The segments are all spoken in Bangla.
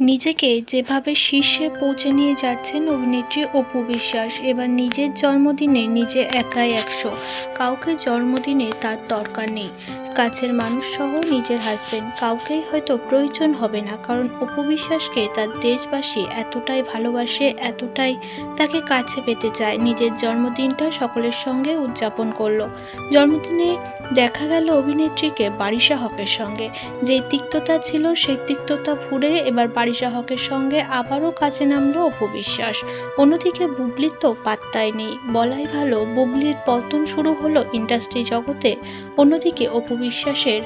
নিজেকে যেভাবে শীর্ষে পৌঁছে নিয়ে যাচ্ছেন অভিনেত্রী অপু বিশ্বাস, এবার নিজের জন্মদিনে নিজে একাই একশো। কাউকে জন্মদিনে তার দরকার নেই। কাছের মানুষ সহ নিজের হাজবেন্ড কাউকেই হয়তো প্রয়োজন হবে না, কারণ অপু বিশ্বাসকে তার দেশবাসী এতটাই ভালোবাসে, এতটাই তাকে কাছে পেতে চায়। নিজের জন্মদিনটা সকলের সঙ্গে উদযাপন করল। জন্মদিনে দেখা গেল অভিনেত্রীকে বারিশা হকের সঙ্গে। যে তিক্ততা ছিল সেই তিক্ততা ভুলে এবার বারিশা হকের সঙ্গে আবারও কাছে নামলো অপবিশ্বাস অন্যদিকে বুবলির তো পাত্তাই নেই। বলাই ভালো, বুবলির পতন শুরু হলো ইন্ডাস্ট্রি জগতে। অন্যদিকে অপু বিশ্বাসের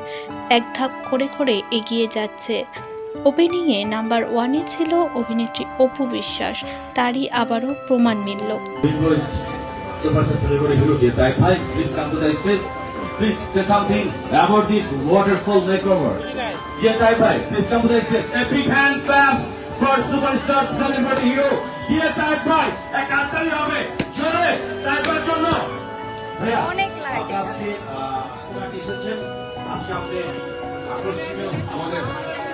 এক ধাপ করে করে এগিয়ে যাচ্ছে। ওপেনিংয়ে নাম্বার ওয়ানে ছিল অভিনেত্রী অপু বিশ্বাস। তারই আবারও প্রমাণ মিলল। Please say something about this waterfall makeover. Dear Type Bhai, please come to the stage. A big hand claps for superstar celebrity hero dear Type Bhai. এক হাততালি হবে জোরে Type Bhai জন্য ভাইয়া আপনি আজকে আহ, ওনাকে এসেছেন আজকে আপনি আকর্ষণীয় আমাদের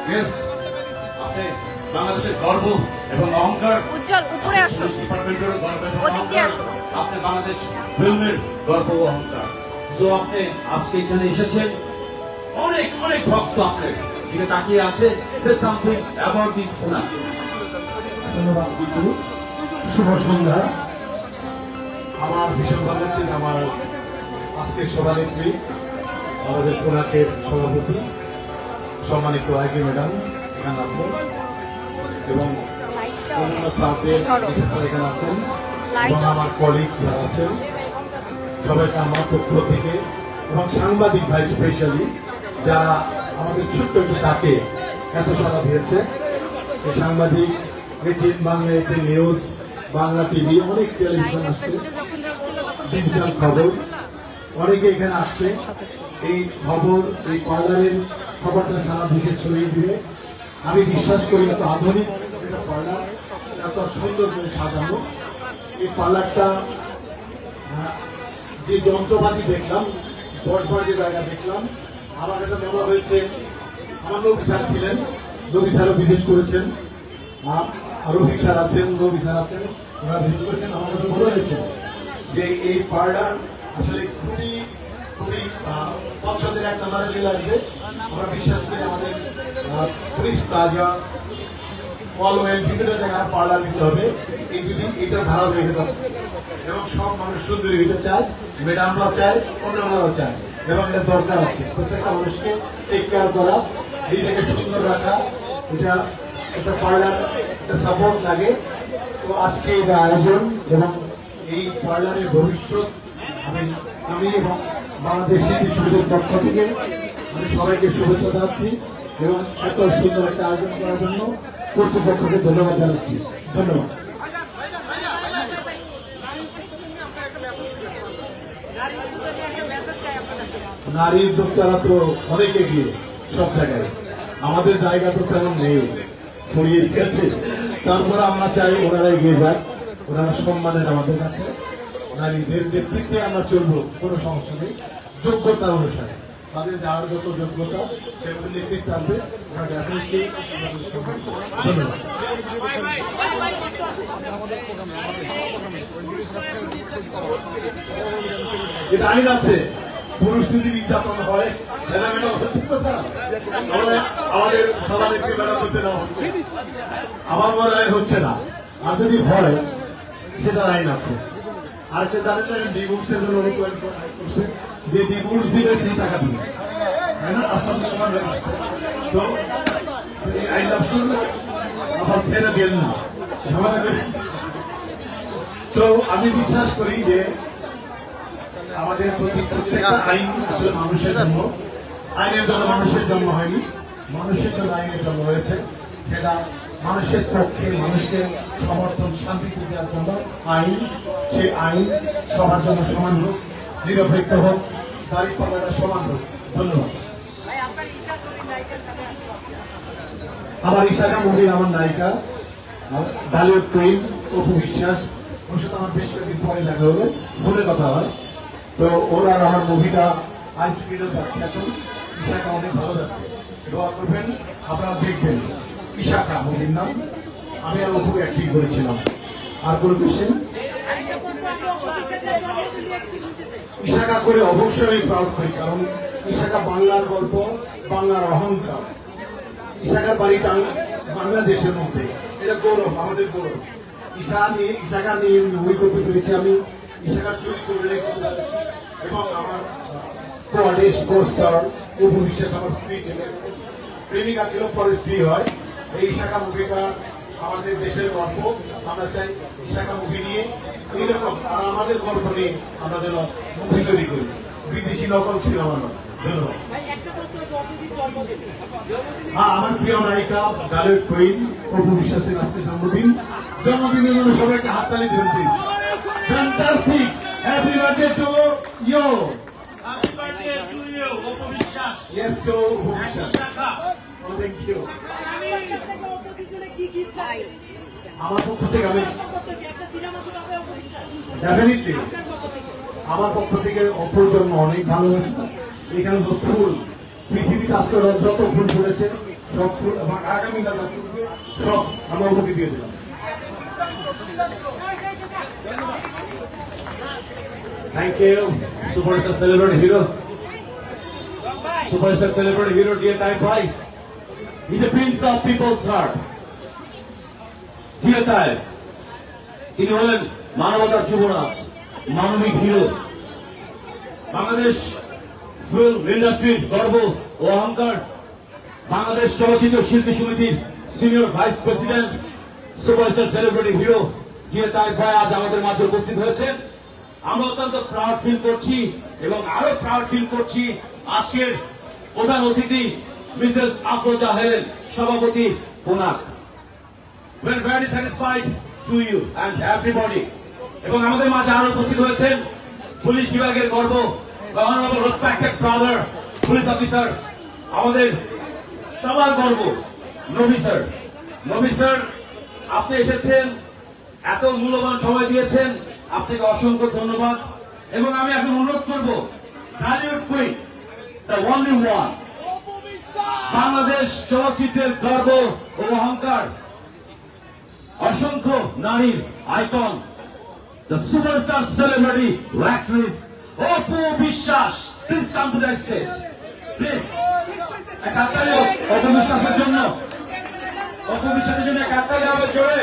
গেস্ট আপনি বাংলাদেশের গর্ব এবং অহংকার উজ্জ্বল উপরে আসুন ডিপার্টমেন্টের গর্ব এবং অহংকার। আপনি বাংলাদেশ ফিল্মের গর্ব ও অহংকার সো আপনি আজকে এখানে এসেছেন। অনেক অনেক ভক্ত আপনার দিকে তাকিয়ে আছে। সে সামথিং অ্যাবাউট দিস পুনা ধন্যবাদ বিন্দু শুভ সন্ধ্যা। আমার ভীষণ ভালো লাগছে আমার আজকের সভানেত্রী, আমাদের কোনাকের সভাপতি, সম্মানিত আইকে ম্যাডাম এখানে আছেন। এবং অন্যান্য করে এখানে আছেন। এবং আমার কলিগস যারা আছেন। সবাইকে আমার পক্ষ থেকে এবং সাংবাদিক ভাই স্পেশালি যারা আমাদের ছোট্ট একটু ডাকে এত সারা দিয়েছে। এই সাংবাদিক ATN Bangla ATN news Bangla TV অনেক টেলিভিশন আসছে। ডিজিটাল খবর। অনেকে এখানে আসছে। এই খবর এই পার্লারের খবরটা সারা দেশে ছড়িয়ে দিবে। আমি বিশ্বাস করি এত আধুনিক একটা পার্লার এত সুন্দর করে সাজানো। এই পার্লারটা যে যন্ত্রপাতি দেখলাম বসবার যে জায়গা দেখলাম, আমার কাছে মনে হয়েছে, আমার নবী স্যার ছিলেন, নবী স্যারও ভিজিট করেছেন রফিক স্যার আছেন, নবী স্যার আছেন, ওনারা ভিজিট করেছেন, আমার কাছে মনে হয়েছে যে এই পার্লার আসলে খুবই খুবই পছন্দের একটা চলে আসবে। আমরা বিশ্বাস করি আমাদের পুলিশ তাজা অলওয়েল বিভিন্ন জায়গায় পার্লার দিতে হবে। এই যদি এটা ধারাবাহিক হতে হবে। এবং সব মানুষ সুন্দরী হতে চায়। ম্যাডামরা চায় অন্যান্যরাও চায়, এবং এটা দরকার আছে। প্রত্যেকটা মানুষকে টেক কেয়ার করা, নিজেকে সুন্দর রাখা, এটা একটা পার্লার একটা সাপোর্ট লাগে। তো আজকে যে আয়োজন এবং এই পার্লারের ভবিষ্যৎ, আমি আমি এবং বাংলাদেশ সমিতির পক্ষ থেকে আমি সবাইকে শুভেচ্ছা জানাচ্ছি এবং এত সুন্দর একটা আয়োজন করার জন্য কর্তৃপক্ষকে ধন্যবাদ জানাচ্ছি। ধন্যবাদ। নারী উদ্যোক্তারা তো অনেক এগিয়ে, সব জায়গায়। আমাদের জায়গা তো তেমন নেই পড়িয়ে গেছে। তারপরে আমরা চাই ওনারা এগিয়ে যাক, ওনারা সম্মানের আমাদের কাছে। নারীদের নেতৃত্বে আমরা চলবো, কোনো সমস্যা নেই। যোগ্যতা অনুসারে, তাদের যার যত যোগ্যতা সেগুলো নেতৃত্বে আনবে ওরা ডেফিনেটলি ধন্যবাদ। এটা আইন আছে। পুরুষ যদি নির্যাতন হয় আমাদের আমাদের সবাইকে বেড়া হচ্ছে। আমার মনে হয় হচ্ছে না। আর যদি হয় সেটার আইন আছে। আর একটা জানেন না ডিভোর্সের জন্য করছে যে ডিভোর্স দিবে সেই টাকা দিবে। তাই না? আস্তে আস্তে সমান তো, এই আইনটা শুনলে আবার ছেড়ে দেন না। করে তো, আমি বিশ্বাস করি যে আমাদের প্রতি প্রত্যেকটা আইন আসলে মানুষের জন্য আইনের জন্য মানুষের জন্ম হয়নি। মানুষের জন্য আইনের জন্ম হয়েছে। সেটা মানুষের পক্ষে মানুষকে সমর্থন শান্তিতে দেওয়ার জন্য আইন। সেই আইন সবার জন্য সমান হোক, নিরপেক্ষ হোক দাঁড়িয়ে পাল্লাটা সমান হোক। ধন্যবাদ। আমার ইশাকা মুভির আমার নায়িকা। ডালিউড কুইন অপু বিশ্বাস। সাথে আমার বেশ কয়েকদিন পরে দেখা হলো। ফোনে কথা হয়। তো ওর আর আমার মুভিটা আই স্ক্রিনে যাচ্ছে এখন। ইশাকা অনেক ভালো যাচ্ছে দোয়া করবেন, আপনারা দেখবেন। ইশাকা মুভির নাম। আমি আর অপু অ্যাক্টিং করেছিলাম। আর কোনো কোশ্চেন ইশাকা করে অবশ্যই আমি প্রাউড করি, কারণ ইশাকা বাংলার গল্প, বাংলার অহংকার। ইশাকার বাড়ি বাংলাদেশের মধ্যে। এটা গৌরব, আমাদের গৌরব। ঈশা নিয়ে ঈশাকা নিয়ে মুভি করতে পেরেছি আমি। ইশাকার চরিত্র এবং আমার স্ত্রী ছিলেন। প্রেমিকা ছিল, পরে স্ত্রী হয়। এই ইশাকা মুভিটা আমাদের দেশের গল্প। আমরা চাই ইশাকা মুভি নিয়ে এইরকম আর আমাদের গল্প নিয়ে আমরা যেন মুভি তৈরি করি। বিদেশি নকল সিনেমা নয়। ধন্যবাদ। হ্যাঁ আমার প্রিয় নায়িকা গালের কুইন অপু বিশ্বাসের আজকে জন্মদিন। জন্মদিনের জন্য সবাই একটা হাততালি দেবেন please fantastic happy birthday to you Happy birthday to you, Biswas. Yes to Apu Biswas Shaka. O thank you আমার পক্ষ থেকে আমি ডেফিনেটলি আমার পক্ষ থেকে অপর জন্য অনেক ভালোবাসা। এখানে তো ফুল। পৃথিবীতে আজকে যত ফুল ফুটেছে সব ফুল এবং আগামী যত ফুটবে, সব আমরা ওকে দিয়ে দিলাম। Thank you, superstar celebrity hero. Superstar celebrity hero, dear Tai Pai. He's a prince of people's heart. Dear Tai, তিনি হলেন মানবতার যুবরাজ মানবিক হিরো বাংলাদেশ ফিল্ম ইন্ডাস্ট্রির গর্ব ও অহংকার বাংলাদেশ চলচ্চিত্র শিল্পী সমিতির senior vice president superstar celebrity hero দিয়ে তাই ভাই আজ আমাদের মাঝে উপস্থিত হয়েছেন আমরা অত্যন্ত প্রাউড ফিল করছি এবং আরও প্রাউড ফিল করছি আজকের প্রধান অতিথি, মিসেস আফরোজা হেলেন সভাপতি Konark We're very satisfied to you and. এবং আমাদের মাঝে আরও উপস্থিত হয়েছেন পুলিশ বিভাগের গর্ব honourable respected brother police officer আমাদের সবার গর্ব, নবী স্যার নবী স্যার আপনি এসেছেন, এত মূল্যবান সময় দিয়েছেন আপনাকে অসংখ্য ধন্যবাদ। এবং আমি এখন অনুরোধ করব Dhallywood queen the only one Bangladesh চলচ্চিত্রের গর্ব ও অহংকার, অসংখ্য নারীর icon the superstar celebrity actress Apu Biswas please come to the stage please এক হাততালি, অপু বিশ্বাসের জন্য। অপু বিশ্বাসের জন্য এক হাততালি হবে জোরে।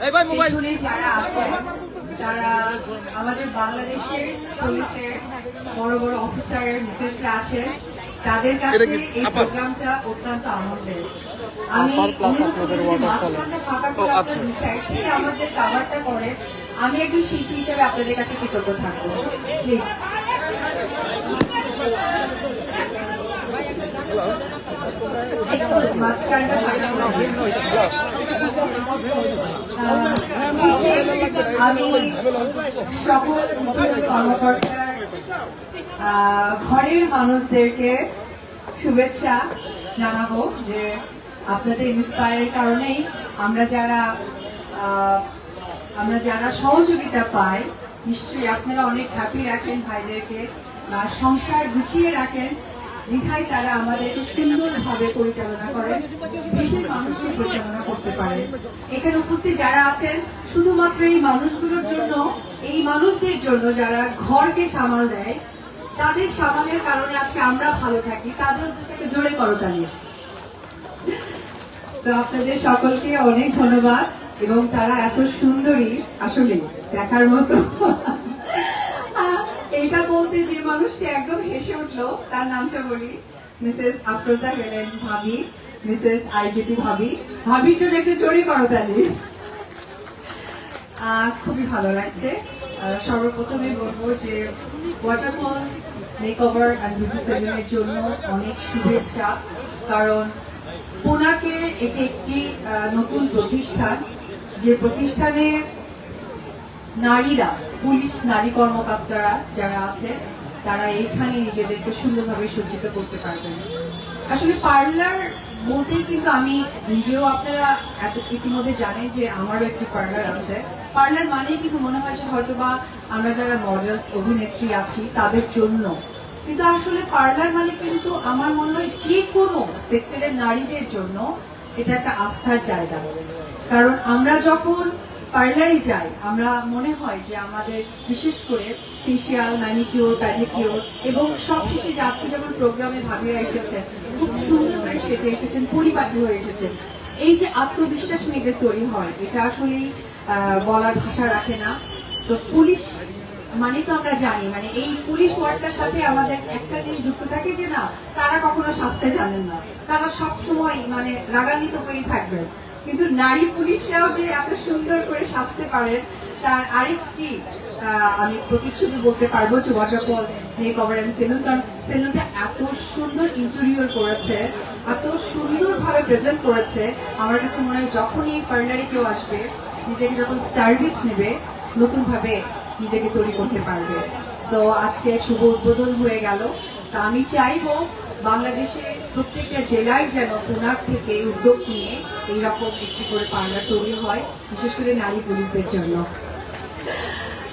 পেছনে যারা আছেন তারা আমাদের বাংলাদেশের পুলিশের বড় বড় অফিসার মিসেসরা আছেন তাদের কাছে এই প্রোগ্রামটা অত্যন্ত আনন্দের। আমি ফাঁকা করে আমাদের কাভারটা আমি একজন শিল্পী হিসেবে আপনাদের কাছে কৃতজ্ঞ থাকব। প্লিজ মাঝখানটা আমি সকল কর্মকর্তার ঘরের মানুষদেরকে শুভেচ্ছা জানাব যে আপনাদের ইন্সপায়ারের কারণেই আমরা যারা আমরা যারা সহযোগিতা পাই, নিশ্চয়ই আপনারা অনেক হ্যাপি রাখেন ভাইদেরকে সংসার গুছিয়ে রাখেন। দ্বিধায় তারা আমাদেরকে সুন্দরভাবে পরিচালনা করেন দেশের মানুষকে পরিচালনা করতে পারেন এখানে উপস্থিত যারা আছেন, শুধুমাত্র এই মানুষগুলোর জন্য, এই মানুষদের জন্য যারা ঘরকে সামাল দেয়, তাদের সামালের কারণে আজকে আমরা ভালো থাকি। তাদের উদ্দেশ্যে জোরে করতালি তো আপনাদের সকলকে অনেক ধন্যবাদ, এবং তারা এত সুন্দরী, আসলে দেখার মতো। বলতে যে মানুষটি একদম হেসে উঠল। তার নামটা বলি মিসেস আফরোজা হেলেন ভাবি মিসেস আইজিপি ভাবি। ভাবির জন্য একটু জোরে করতালি আহ, খুবই ভালো লাগছে। সর্বপ্রথমে বলব যে waterfall makeover and beauty সেলুনের জন্য অনেক শুভেচ্ছা। কারণ পুনাকের এটি একটি নতুন প্রতিষ্ঠান। যে প্রতিষ্ঠানে নারীরা, পুলিশ, নারী কর্মকর্তারা যারা আছে, তারা এখানে নিজেদেরকে সুন্দরভাবে সজ্জিত করতে পারবেন। আসলে পার্লার বলতেই কিন্তু আমি নিজেও আপনারা এত ইতিমধ্যে জানেন যে আমারও একটি পার্লার আছে। পার্লার মানেই কিন্তু মনে হয় যে হয়তোবা আমরা যারা মডেলস, অভিনেত্রী আছি, তাদের জন্য। কিন্তু আসলে পার্লার মানে কিন্তু আমার মনে হয় যে কোনো সেক্টরের নারীদের জন্য এটা একটা আস্থার জায়গা। কারণ আমরা যখন পার্লারে যাই, আমরা মনে হয় যে আমাদের বিশেষ করে ফেসিয়াল ম্যানিকিওর প্যাডিকিওর এবং সব শেষে যে আজকে যেমন প্রোগ্রামে ভাবিরা এসেছেন, খুব সুন্দর করে সেজে এসেছেন, পরিপাটি হয়ে এসেছেন। এই যে আত্মবিশ্বাস মেয়েদের তৈরি হয়, এটা আসলেই বলার ভাষা রাখে না। তো পুলিশ মানে তো আমরা জানি মানে এই পুলিশ ওয়ার্ডটার সাথে আমাদের একটা জিনিস যুক্ত থাকে যে না, তারা কখনো শাস্তে জানেন না। তারা সব সময় মানে রাগান্বিত হয়েই থাকবেন। কিন্তু নারী পুলিশরাও যে এত সুন্দর করে সাজতে পারেন, তার আরেকটি আমি প্রতিচ্ছবি বলতে পারব যে waterfall makeover and salon কারণ সেলুনটা এত সুন্দর ইন্টেরিয়র করেছে, এত সুন্দরভাবে প্রেজেন্ট করেছে। আমার কাছে মনে হয় যখনই পার্লারে কেউ আসবে, নিজেকে যখন সার্ভিস নেবে নতুন ভাবে নিজেকে তৈরি করতে পারবে। তো আজকে শুভ উদ্বোধন হয়ে গেল। তা আমি চাইব বাংলাদেশে প্রত্যেকটা জেলায় যেন পুনার থেকে উদ্যোগ নিয়ে এইরকম একটি করে পার্লার তৈরি হয় বিশেষ করে নারী পুলিশদের জন্য।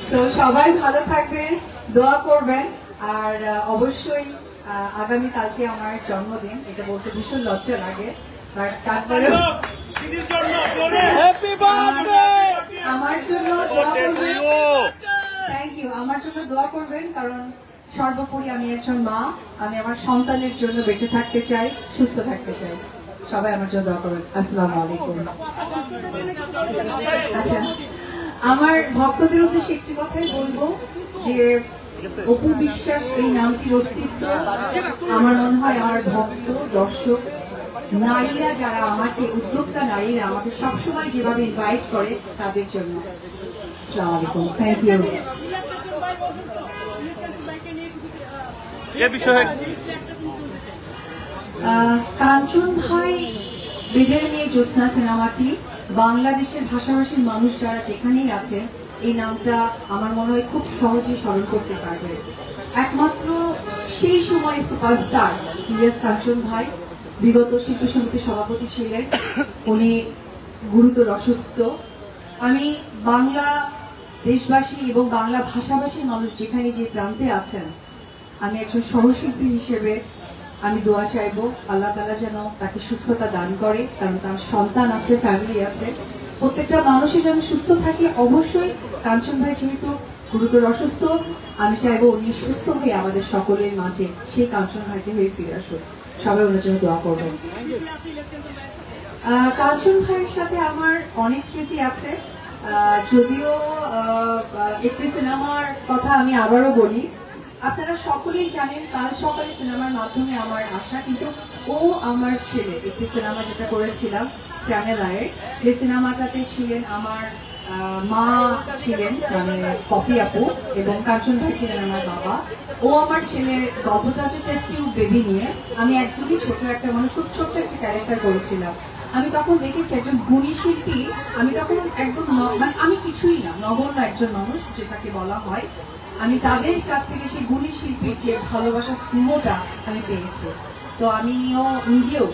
তো সবাই ভালো থাকবেন দোয়া করবেন আর অবশ্যই আগামী কালকে আমার জন্মদিন এটা বলতে ভীষণ লজ্জা লাগে তারপরে আমার জন্য দোয়া করবেন। থ্যাংক ইউ আমার জন্য দোয়া করবেন কারণ সর্বোপরি আমি একজন মা আমি আমার সন্তানের জন্য বেঁচে থাকতে চাই সুস্থ থাকতে চাই। সবাই আমার জন্য দোয়া করবেন। আসসালামু আলাইকুম। আচ্ছা আমার ভক্তদের উদ্দেশ্যে একটি কথাই বলব যে অপু বিশ্বাস এই নামটির অস্তিত্ব আমার মনে হয় আমার ভক্ত দর্শক নারীরা যারা আমাকে উদ্যোক্তা নারীরা আমাকে সবসময় যেভাবে ইনভাইট করে তাদের জন্য। আসসালামু আলাইকুম। থ্যাংক ইউ এ বিষয়ে কাঞ্চন ভাই বেদের মেয়ে জ্যোৎস্না সিনেমাটি বাংলাদেশের ভাষাভাষীর মানুষ যারা যেখানেই আছে, এই নামটা আমার মনে হয় খুব সহজেই স্মরণ করতে পারবে। একমাত্র সেই সময় সুপারস্টার ইলিয়াস কাঞ্চন ভাই বিগত শিল্পী সমিতির সভাপতি ছিলেন। উনি গুরুতর অসুস্থ। আমি বাংলা দেশবাসী এবং বাংলা ভাষাভাষীর মানুষ যেখানে যে প্রান্তে আছেন, আমি একজন সহশিল্পী হিসেবে আমি দোয়া চাইব আল্লাহ তালা যেন তাকে সুস্থতা দান করে, কারণ তার সন্তান আছে ফ্যামিলি আছে। প্রত্যেকটা মানুষই যেন সুস্থ থাকে, অবশ্যই। কাঞ্চন ভাই যেহেতু গুরুতর অসুস্থ, আমি চাইব উনি সুস্থ হয়ে আমাদের সকলের মাঝে সেই কাঞ্চন ভাইটি হয়ে ফিরে আসুক। সবাই ওনার জন্য দোয়া করবেন। কাঞ্চন ভাইয়ের সাথে আমার অনেক স্মৃতি আছে। যদিও একটি সিনেমার কথা আমি আবারও বলি। আপনারা সকলেই জানেন, কাল সকালে সিনেমার মাধ্যমে আমার আশা, কিন্তু ও আমার ছেলে, একটি সিনেমা যেটা করেছিলাম চ্যানেল আয়ের যে সিনেমাটাতে ছিলেন আমার মা ছিলেন মানে পপি আপু এবং কাঞ্চন ভাই ছিলেন আমার বাবা। ও আমার ছেলে, গল্পটা হচ্ছে টেস্টিউ বেবি নিয়ে। আমি একদমই ছোট একটা মানুষ, খুব ছোট্ট একটা ক্যারেক্টার করেছিলাম। আমি তখন দেখেছি একজন গুণী শিল্পী। আমি তখন একদম মানে আমি কিছুই না, নগণ্য একজন মানুষ, যেটাকে বলা হয়। আমি তাদের কাছ থেকে সেই গুণী শিল্পীর যে ভালোবাসা স্নেহটা আমি পেয়েছি। সো আমিও নিজেও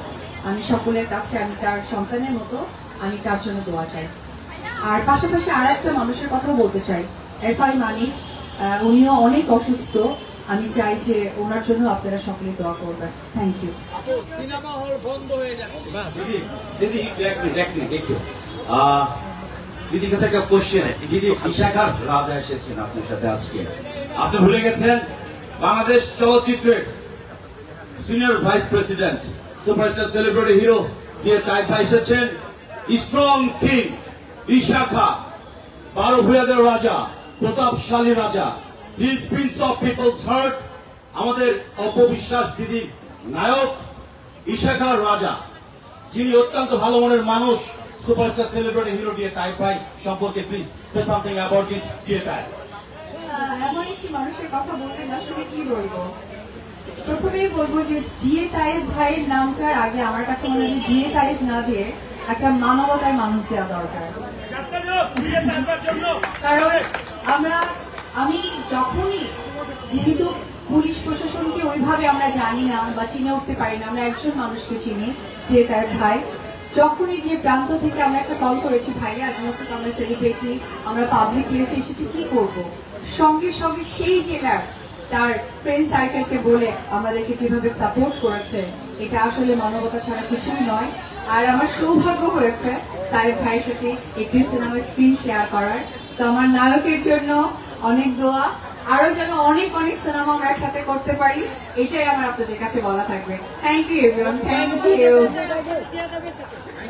আমি সকলের কাছে আমি তার সন্তানের মতো আমি তার জন্য দোয়া চাই। আর পাশাপাশি আর একটা মানুষের কথাও বলতে চাই। এফআই মানিক আহ, উনিও অনেক অসুস্থ। আমি চাই যে ওনার জন্য আপনারা সকলে দোয়া করবেন। থ্যাংক ইউ সিনেমা হল বন্ধ হয়ে যাচ্ছে। দিদি একটু একটু দিদির কাছে একটা কোশ্চেন দিদি রাজা এসেছেন আপনার সাথে আজকে। আপনি ভুলে গেছেন, বাংলাদেশ চলচ্চিত্রের senior vice president superstar celebrity hero দিয়ে তাইপা এসেছেন স্ট্রং কিং বারো রাজা, প্রতাপশালী রাজা his prince of people's heart আমাদের অপবিশ্বাস দিদির নায়ক ইশাখার রাজা, যিনি অত্যন্ত ভালো মনের মানুষ সুপারস্টার সেলিব্রিটি হিরো দিয়ে তাই পাই। সম্পর্কে please say something about this দিয়ে বলব? প্রথমেই বলব যে জিএ ভাইয়ের নামটার আগে আমার কাছে মনে হয় জিএ না দিয়ে একটা মানবতার মানুষ দেওয়া দরকার। কারণ আমরা, আমি যখনই যেহেতু পুলিশ প্রশাসনকে ওইভাবে আমরা জানি না বা চিনে উঠতে পারি না, আমরা একজন মানুষকে চিনি যে তার ভাই। যখনই যে প্রান্ত থেকে আমরা একটা কল করেছি, ভাইয়া যেহেতু আমরা সেলিব্রিটি আমরা পাবলিক প্লেসে এসেছি, কি করব? সঙ্গে সঙ্গে সেই জেলার তার ফ্রেন্ড সার্কেলকে বলে আমাদেরকে যেভাবে সাপোর্ট করেছে, এটা আসলে মানবতা ছাড়া কিছুই নয়। আর আমার সৌভাগ্য হয়েছে, তাই ভাইয়ের সাথে একটি সিনেমার স্ক্রিন শেয়ার করার। তো আমার নায়কের জন্য অনেক দোয়া আরও যেন অনেক অনেক সিনেমা আমরা একসাথে করতে পারি, এটাই আমার আপনাদের কাছে বলা থাকবে। Thank you thank you